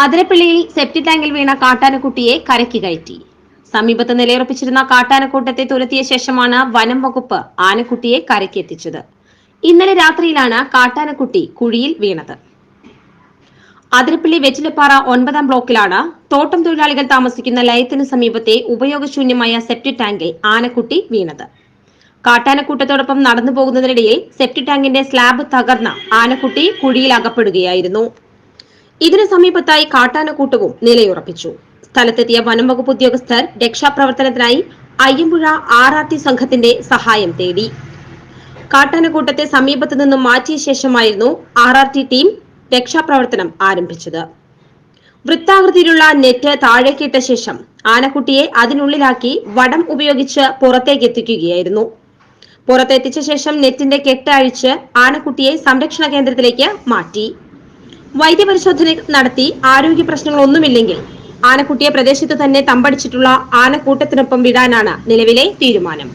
അതിരപ്പള്ളിയിൽ സെപ്റ്റി ടാങ്കിൽ വീണ കാട്ടാനക്കുട്ടിയെ കരയ്ക്ക് കയറ്റി. സമീപത്ത് നിലയുറപ്പിച്ചിരുന്ന കാട്ടാനക്കൂട്ടത്തെ തുരത്തിയ ശേഷമാണ് വനം വകുപ്പ് ആനക്കുട്ടിയെ കരയ്ക്ക് എത്തിച്ചത്. ഇന്നലെ രാത്രിയിലാണ് കാട്ടാനക്കുട്ടി കുഴിയിൽ വീണത്. അതിരപ്പള്ളി വെറ്റിലപ്പാറ ഒൻപതാം ബ്ലോക്കിലാണ് തോട്ടം തൊഴിലാളികൾ താമസിക്കുന്ന ലയത്തിന് സമീപത്തെ ഉപയോഗശൂന്യമായ സെപ്റ്റി ടാങ്കിൽ ആനക്കുട്ടി വീണത്. കാട്ടാനക്കൂട്ടത്തോടൊപ്പം നടന്നു പോകുന്നതിനിടയിൽ സെപ്റ്റി ടാങ്കിന്റെ സ്ലാബ് തകർന്ന ആനക്കുട്ടി കുഴിയിൽ അകപ്പെടുകയായിരുന്നു. ഇതിനു സമീപത്തായി കാട്ടാനക്കൂട്ടവും നിലയുറപ്പിച്ചു. സ്ഥലത്തെത്തിയ വനംവകുപ്പ് ഉദ്യോഗസ്ഥർ രക്ഷാപ്രവർത്തനത്തിനായി അയ്യമ്പുഴ ആർ സംഘത്തിന്റെ സഹായം തേടി. കാട്ടാനക്കൂട്ടത്തെ സമീപത്തു നിന്നും മാറ്റിയ ശേഷമായിരുന്നു ആർ ടീം രക്ഷാപ്രവർത്തനം ആരംഭിച്ചത്. വൃത്താകൃതിയിലുള്ള നെറ്റ് താഴേക്കിട്ട ശേഷം ആനക്കുട്ടിയെ അതിനുള്ളിലാക്കി വടം ഉപയോഗിച്ച് പുറത്തേക്ക് എത്തിക്കുകയായിരുന്നു. പുറത്തെത്തിച്ച ശേഷം നെറ്റിന്റെ കെട്ട് അഴിച്ച് ആനക്കുട്ടിയെ സംരക്ഷണ കേന്ദ്രത്തിലേക്ക് മാറ്റി. വൈദ്യപരിശോധന നടത്തി ആരോഗ്യ പ്രശ്നങ്ങളൊന്നുമില്ലെങ്കിൽ ആനക്കുട്ടിയെ പ്രദേശത്ത് തന്നെ തമ്പടിച്ചിട്ടുള്ള ആനക്കൂട്ടത്തിനൊപ്പം വിടാനാണ് നിലവിലെ തീരുമാനം.